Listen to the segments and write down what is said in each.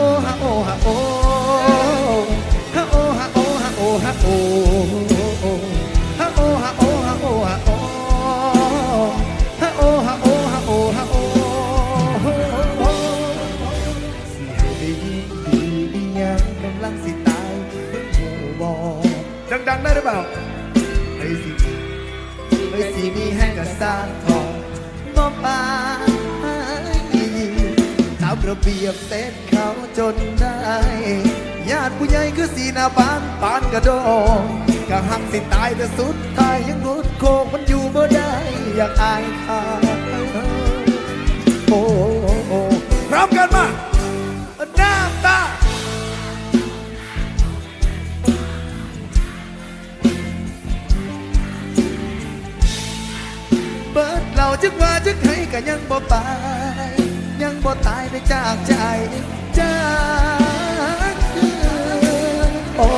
โอฮะโอฮะโอฮะโอฮะโอฮะโอฮะโอฮะโอฮะโอฮะโอฮะโอฮะโอฮะโอฮะโอฮะโอสิให้ได้ยินดีอียังกำลังสิตายเพิ่งหูบอกดังๆได้หรือเปล่าไอ้สิไอ้สีมีแห้งกับสาทอง ระเบียบเส้นเขาจนได้ ญาติผู้ใหญ่คือสีหน้าบานปานกระโดงกะหักสิตายแต่สุดท้ายยังรุดโคงมันอยู่บ่ได้อยากอายเขาโอ้โอ้พร้อมกันมาน้ำตาเบิดเราจึกว่าจึกให้ก็ยังบ่ไป บ่ตายไปจากใจจากโอ้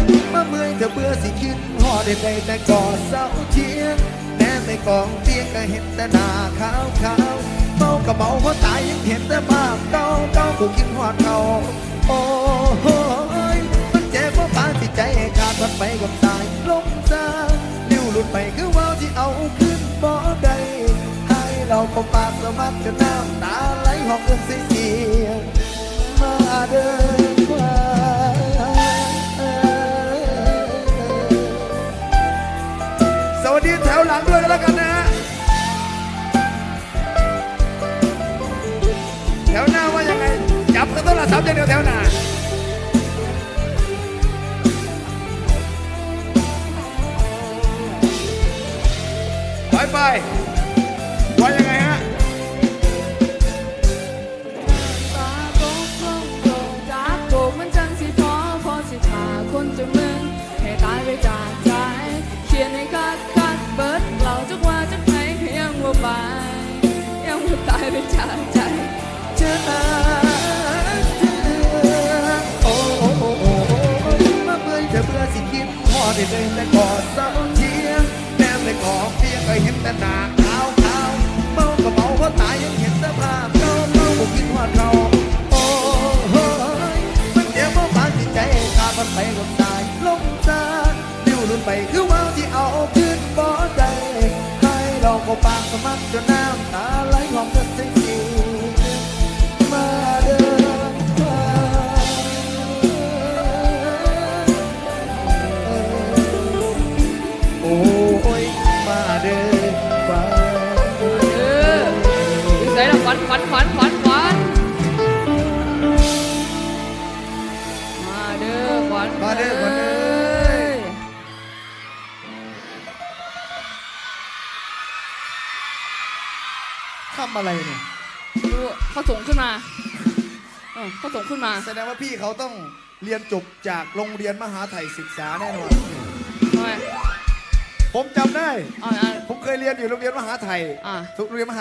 ยมาเมื่อยเธอเบื่อสิคิดหอได้ไปแต่ก่อนเสาเทียงแน่ไปกองเตียงก็เห็นแต่หน้าขาวขาวเมาก็เมาเพราะตายยังเห็นแต่ภาพเก่าเก่ากูคิดหอดเขาโอ้ยมันเจ็บเพราะปานที่ใจขาดพัดไปกับตายลมซานิ้วหลุดไปคือว่าวที่เอาขึ้นบ่ได้ เราก็ปากสมัดจนน้ำตาไหลหอกเอื้อนเสียงมาเดินกว่าสวัสดีแถวหลังด้วยกันแล้วกันนะฮะแถวหน้าว่ายังไงจับกันต้องละสามอย่างเดียวแถวหน้าไปไปว่า พอได้เลยแต่กอนเศร้าเทียงแนมในกอเพียงก็เห็นแต่หน้าขาวขาวเมาก็เมาเพราะตายยังเห็นแต่ภาพเก่าเมาก็คิดว่าเขาโอ้โหมันเจ็บเพราะปานที่ใจขาดมันไปกับตายลงตาดิ้วหลุดไปคือว่าวที่เอาขึ้นบ่ได้ให้เราก็ปากสมัครจนน้ำ วัญขวัญขวัญขวัญขวัญมาเด้อขวัญมาเด้อขวัญเอ้ยทำอะไรเนี่ยดูเขาส่งขึ้นมาเออเขาส่งขึ้นมา แสดงว่าพี่เขาต้องเรียนจบจากโรงเรียนมหาไทยศึกษาแน่นอน ทำไมผมจำได้อ่าอ่าผมเคยเรียนอยู่โรงเรียนมหาไทยอ่า ทุกโรงเรียนมหา